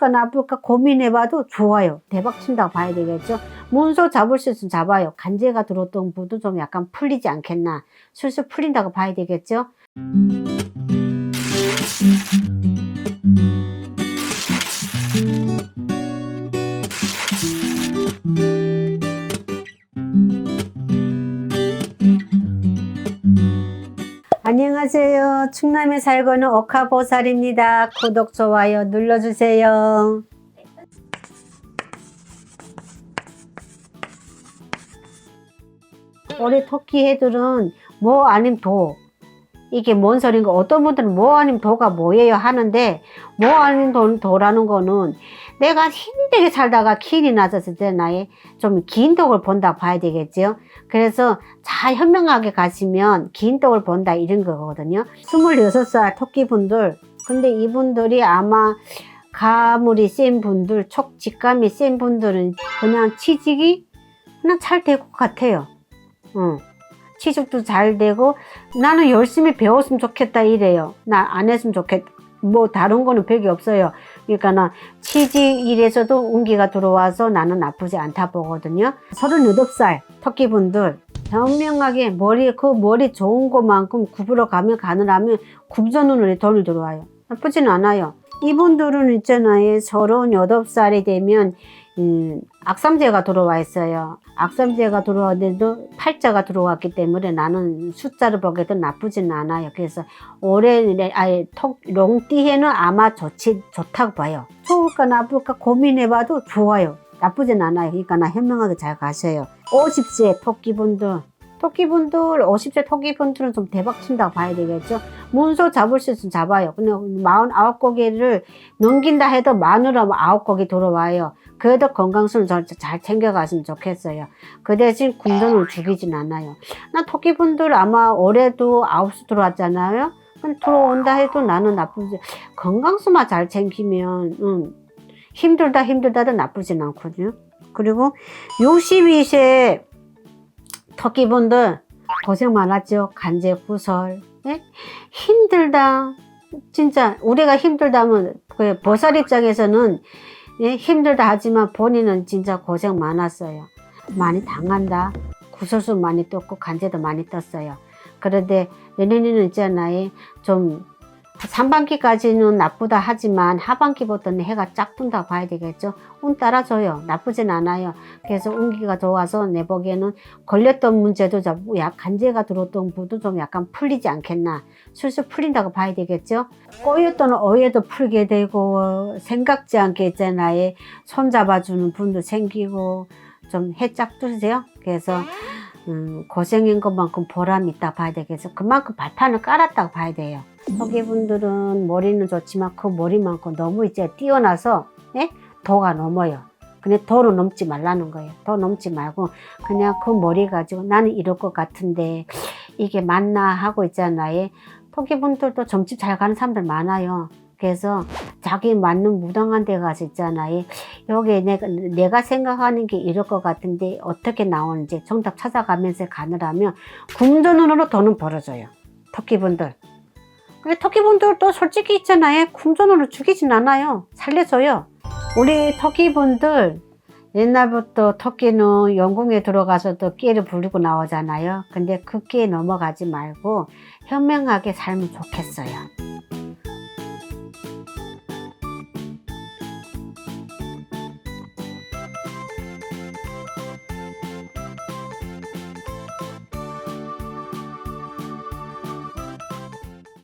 좋을까 나쁠까 고민해봐도 좋아요. 대박 친다고 봐야 되겠죠. 문서 잡을 수 있으면 잡아요. 간제가 들었던 부도 좀 약간 풀리지 않겠나. 슬슬 풀린다고 봐야 되겠죠. 안녕하세요. 충남에 살고 있는 오카보살입니다. 구독, 좋아요 눌러주세요. 우리 토끼 애들은 뭐 아님 도. 이게 뭔 소린가? 어떤 분들은 뭐 아님 도가 뭐예요? 하는데, 뭐 아님 도, 도라는 거는 내가 힘들게 살다가 기인이 나졌을 때 나의 좀 긴 독을 본다 봐야 되겠죠. 그래서 잘 현명하게 가시면 긴 독을 본다 이런 거거든요. 26살 토끼분들, 근데 이분들이 아마 가물이 센 분들, 촉 직감이 센 분들은 그냥 취직이 그냥 잘 될 것 같아요. 응. 취직도 잘 되고 나는 열심히 배웠으면 좋겠다 이래요. 나 안 했으면 좋겠. 뭐 다른 거는 별게 없어요. 그러니까 나 취직 일에서도 운기가 들어와서 나는 나쁘지 않다 보거든요. 38살 토끼분들 현명하게 머리 그 머리 좋은 것만큼 굽으러 가면 가느라면 굽전눈으로 돈이 들어와요. 나쁘진 않아요. 이분들은 있잖아요. 38살이 되면 음, 악삼제가 들어와 있어요. 악삼제가 들어왔는데도 팔자가 들어왔기 때문에 나는 숫자를 보게도 나쁘진 않아요. 그래서 올해 아예 톡 롱띠해는 아마 좋지 좋다고 봐요. 좋을까 나쁠까 고민해봐도 좋아요. 나쁘진 않아요. 그러니까 나 현명하게 잘 가셔요. 50세 토끼분들 토끼분들 50세 토끼분들은 좀 대박 친다고 봐야 되겠죠. 문서 잡을 수 있으면 잡아요. 근데 49고개를 넘긴다 해도 마누라 9고개 들어와요. 그래도 건강수를 잘, 잘 챙겨가시면 좋겠어요. 그 대신 궁전을 죽이진 않아요. 나 토끼분들 아마 올해도 9수 들어왔잖아요. 들어온다 해도 나는 나쁘지. 건강수만 잘 챙기면, 음, 힘들다 힘들다도 나쁘진 않거든요. 그리고 62세 토끼분들 고생 많았죠. 간제 구설. 예? 힘들다. 진짜 우리가 힘들다면 그 보살 입장에서는 예, 힘들다 하지만 본인은 진짜 고생 많았어요. 많이 당한다. 구설수 많이 떴고 간제도 많이 떴어요. 그런데 내년에는 있잖아요. 좀 상반기까지는 나쁘다 하지만 하반기부터는 해가 짝 뜬다 봐야 되겠죠. 운 따라줘요. 나쁘진 않아요. 그래서 운기가 좋아서 내 보기에는 걸렸던 문제도 좀약 간제가 들어왔던 부도 좀 약간 풀리지 않겠나. 슬슬 풀린다고 봐야 되겠죠. 꼬였던 어예도 풀게 되고 생각지 않게 있잖아요. 손 잡아주는 분도 생기고 좀 해짝 뜨세요. 그래서 음, 고생인 것만큼 보람 있다 봐야 되겠어. 그만큼 발판을 깔았다고 봐야 돼요. 서기분들은 머리는 좋지만 그 머리만큼 너무 이제 뛰어나서 예? 도가 넘어요. 근데 도로 넘지 말라는 거예요. 도 넘지 말고 그냥 그 머리 가지고 나는 이럴 것 같은데 이게 맞나 하고 있잖아요. 토끼분들도 점집 잘 가는 사람들 많아요. 그래서 자기 맞는 무당한 데 가서 있잖아요. 여기 내가, 내가 생각하는 게 이럴 것 같은데 어떻게 나오는지 정답 찾아가면서 가느라면 궁전으로 돈은 벌어줘요. 토끼분들. 근데 토끼분들도 솔직히 있잖아요. 궁전으로 죽이진 않아요. 살려줘요. 우리 토끼분들 옛날부터 토끼는 영궁에 들어가서도 끼를 부리고 나오잖아요. 근데 그 끼에 넘어가지 말고 현명하게 살면 좋겠어요.